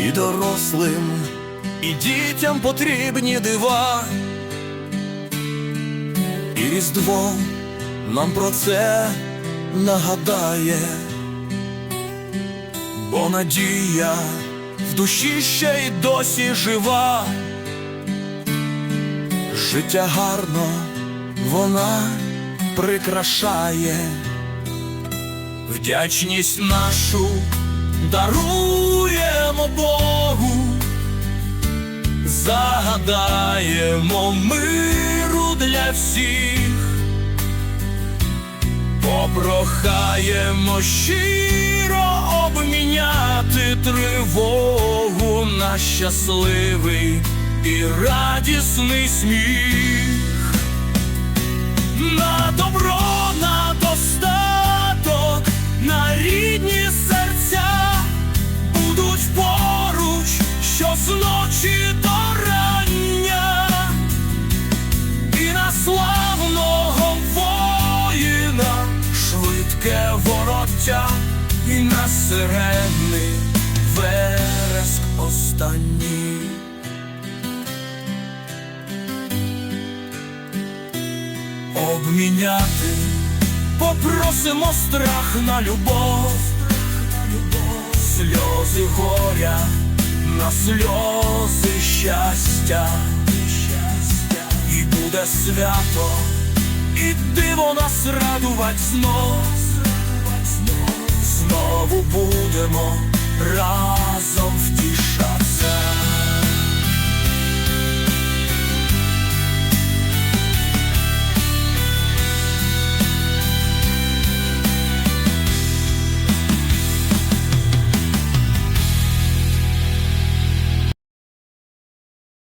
і дорослим, і дітям потрібні дива. І Різдво нам про це нагадає, бо надія в душі ще й досі жива. Життя гарно вона прикрашає, вдячність нашу даруємо Богу, загадаємо миру для всіх, попрохаємо щиро обміняти тривогу на щасливий і радісний сміх. Вороття, і на сирени. Вереск останній. обміняти, попросимо страх на любов, сльози горя, на сльози щастя, і буде свято, і диво нас радувать знов, знову будемо разом втішати.